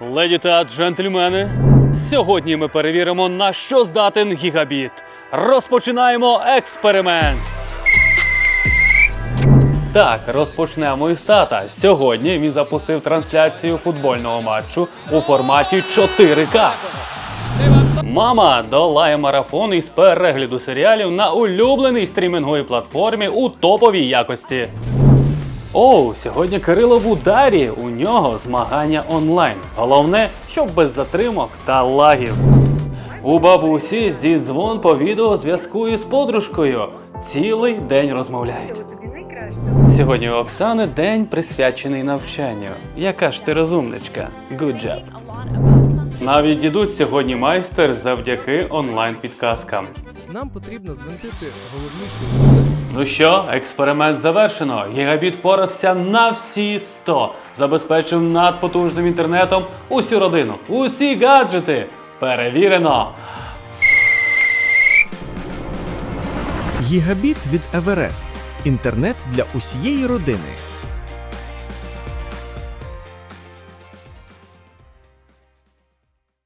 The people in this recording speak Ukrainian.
Леді та джентльмени, сьогодні ми перевіримо, на що здатен гігабіт. Розпочинаємо експеримент. Так, розпочнемо із тата. Сьогодні він запустив трансляцію футбольного матчу у форматі 4К. Мама долає марафон із перегляду серіалів на улюбленій стрімінговій платформі у топовій якості. Оу, сьогодні Кирило в ударі. У нього змагання онлайн. Головне, щоб без затримок та лагів. У бабусі зі дзвон по відеозв'язку із подружкою. Цілий день розмовляють. Сьогодні у Оксани день присвячений навчанню. Яка ж ти розумничка? Good job. Навіть дідусь сьогодні майстер завдяки онлайн-підказкам. Нам потрібно звинтити головнішу. Ну що, експеримент завершено. Гігабіт впорався на всі 100. Забезпечив надпотужним інтернетом усю родину, усі гаджети. Перевірено. Гігабіт від Еверест. Інтернет для усієї родини.